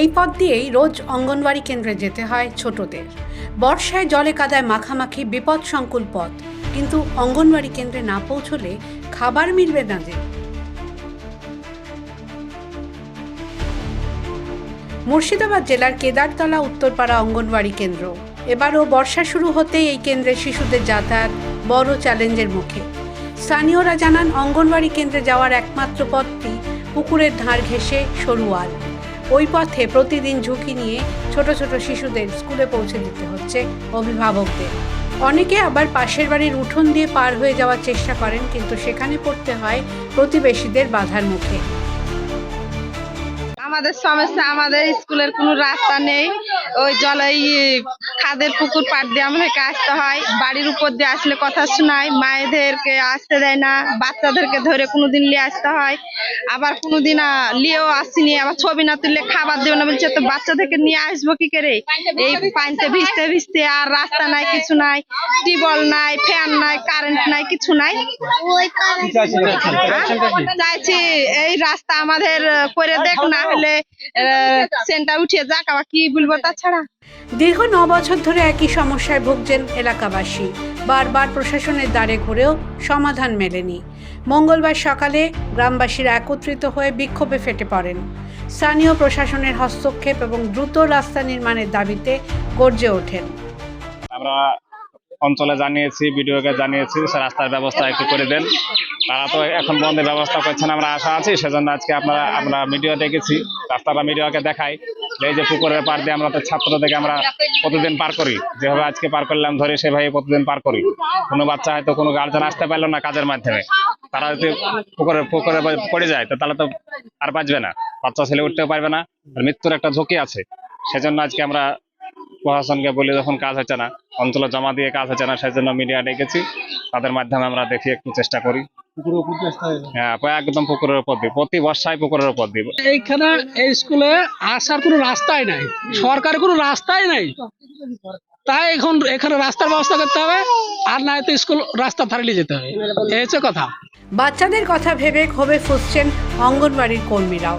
এই পথ দিয়েই রোজ অঙ্গনওয়াড়ি কেন্দ্রে যেতে হয় ছোটদের। বর্ষায় জলে কাদায় মাখামাখি বিপদ সংকুল পথ। কিন্তু অঙ্গনওয়াড়ি কেন্দ্রে না পৌঁছলে খাবার মিলবে না যে। মুর্শিদাবাদ জেলার কেদারতলা, উত্তরপাড়া অঙ্গনওয়াড়ি কেন্দ্র। এবারও বর্ষা শুরু হতেই এই কেন্দ্রে শিশুদের যাতায়াত বড় চ্যালেঞ্জের মুখে। স্থানীয়রা জানান, অঙ্গনওয়াড়ি কেন্দ্রে যাওয়ার একমাত্র পথটি পুকুরের ধার ঘেঁষে সরুয়াল। ওই পথে প্রতিদিন ঝুঁকি নিয়ে ছোট ছোট শিশুদের স্কুলে পৌঁছে দিতে হচ্ছে অভিভাবকদের। অনেকে আবার পাশের বাড়ির উঠোন দিয়ে পার হয়ে যাওয়ার চেষ্টা করেন, কিন্তু সেখানে পড়তে হয় প্রতিবেশীদের বাধার মুখে। আমাদের সমস্যা আমাদের স্কুলের কোনো রাস্তা নেই। ওই জলে খাদের পুকুর পাড় দিয়ে আমাদেরকে আসতে হয়। বাড়ির উপর দিয়ে আসলে কথা শোনায় মায়েদেরকে আসতে দেয় না বাচ্চাদেরকে ধরে কোনোদিন নিয়ে আসতে হয়। আবার কোনোদিন নিয়েও আসিনি আবার ছবি না তুললে খাবার দেবে না বলছে তো বাচ্চাদেরকে নিয়ে আসব কি করে? এই পানিতে ভিজতে ভিজতে আর রাস্তা নাই কিছু নাই টিবল নাই ফ্যান নাই কারেন্ট নাই কিছু নাই? চাইছি এই রাস্তা আমাদের করে দেখ না হলে সেন্টার উঠিয়ে যাক আবার কি বলব তাছাড়া। দীর্ঘ ন বছর ধরে একই সমস্যায় ভুগছেন এলাকাবাসী। বারবার প্রশাসনের দ্বারে ঘুরেও সমাধান মেলেনি। মঙ্গলবার সকালে গ্রামবাসীরা একত্রিত হয়ে বিক্ষোভে ফেটে পড়েন। স্থানীয় প্রশাসনের হস্তক্ষেপ এবং দ্রুত রাস্তা নির্মাণের দাবিতে গর্জে ওঠেন। আমরা অঞ্চলে জানিয়েছি বিডিওকে জানিয়েছি রাস্তার ব্যবস্থা একটু করে দেন। তারা তো এখন বন্ধের ব্যবস্থা করছেন আমরা আশা আছি, সেজন্য আজকে আপনারা, আমরা মিডিয়া দেখেছি, রাস্তাটা মিডিয়াকে দেখাই। এই যে পুকুরের পার দিয়ে আমরা তো ছাত্রদেরকে আমরা প্রতিদিন পার করি। যেভাবে আজকে পার করলাম ধরে সেভাবে প্রতিদিন পার করি। কোনো বাচ্চা হয়তো কোনো গার্জেন আসতে পারল না কাজের মাধ্যমে। তারা যদি পুকুরে পুকুরে পড়ে যায়, তো তাহলে তো আর বাঁচবে না। বাচ্চা ছেলে উঠতেও পারবে না, আর মৃত্যুর একটা ঝুঁকি আছে। সেজন্য আজকে আমরা প্রশাসনকে বলি যখন কাজ হচ্ছে না অঞ্চলে জমা দিয়ে কাজ হচ্ছে না সেজন্য মিডিয়া ডেকেছি। তাদের মাধ্যমে আমরা দেখি একটু চেষ্টা করি। হ্যাঁ একদম পুকুরের উপর দিই প্রতি বর্ষায় পুকুরের উপর এইখানে এই স্কুলে আসার কোনো রাস্তাই নাই সরকারের কোনো রাস্তাই নাই। তাই এখন এখানে রাস্তার ব্যবস্থা করতে হবে আর নাই তো স্কুল রাস্তা যেতে হবে। এই হচ্ছে কথা। বাচ্চাদের কথা ভেবে ক্ষোভে ফুসছেন অঙ্গনওয়াড়ির কর্মীরাও।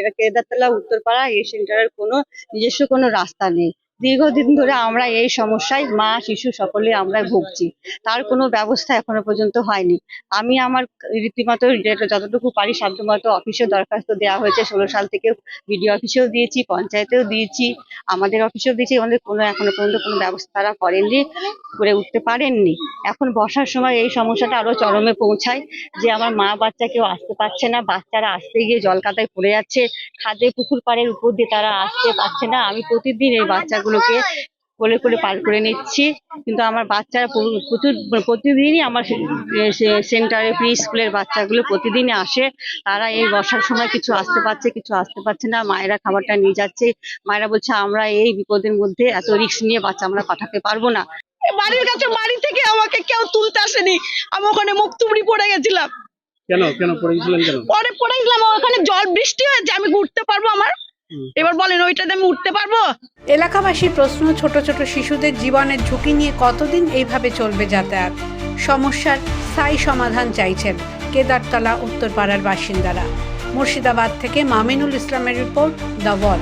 এটা কেদারতলা উত্তরপাড়া এই সেন্টারের কোনো নিজস্ব কোনো রাস্তা নেই। দীর্ঘদিন ধরে আমরা এই সমস্যায় মা, শিশু সকলে আমরা ভুগছি। তার কোনো ব্যবস্থা এখনও পর্যন্ত হয়নি। আমি আমার রীতিমতো যতটুকু পারি সাধ্যমতো অফিসে দরখাস্ত দেওয়া হয়েছে। ষোলো সাল থেকে বিডিও অফিসেও দিয়েছি, পঞ্চায়েতেও দিয়েছি, আমাদের অফিসেও দিয়েছি। আমাদের কোনো এখনও পর্যন্ত কোনো ব্যবস্থা তারা করেননি, করে উঠতে পারেননি। এখন বর্ষার সময় এই সমস্যাটা আরও চরমে পৌঁছায় যে আমার মা বাচ্চা কেউ আসতে পারছে না। বাচ্চারা আসতে গিয়ে জলকাদায় পড়ে যাচ্ছে। খাদে পুকুর পাড়ের উপর দিয়ে তারা আসতে পারছে না। আমি প্রতিদিন এই বাচ্চাগুলোকে কোলে করে পার করে নিচ্ছি। কিন্তু আমার বাচ্চারা প্রচুর প্রতিদিনই আমার সেন্টারে প্রি স্কুলের বাচ্চাগুলো প্রতিদিনই আসে। তারা এই বর্ষার সময় কিছু আসতে পারছে কিছু আসতে পারছে না। মায়েরা খাবারটা নিয়ে যাচ্ছে। মায়েরা বলছে আমরা এই বিপদের মধ্যে এত রিস্ক নিয়ে বাচ্চা আমরা পাঠাতে পারব না। বাড়ির কাছে বাড়ি থেকে আমাকে কেউ তুলতে আসেনি। আমি ওখানে মুখ তুবড়ি পড়ে গেছিলাম। কেন? কেন? পড়ে গেছিলেন কেন? পরে পড়ে গেছিলাম। ওখানে জল বৃষ্টি হয়েছে। আমি ঘুরতে পারব আমার? এবার বলেন ওইটাতে আমি উঠতে পারব? এলাকাবাসীর প্রশ্ন ছোট ছোট শিশুদের জীবনের ঝুঁকি নিয়ে কতদিন এইভাবে চলবে যাতায়াত? সমস্যার স্থায়ী সমাধান চাইছেন কেদারতলা উত্তরপাড়ার বাসিন্দারা। মুর্শিদাবাদ থেকে মামিনুল ইসলামের রিপোর্ট দ্য ওয়াল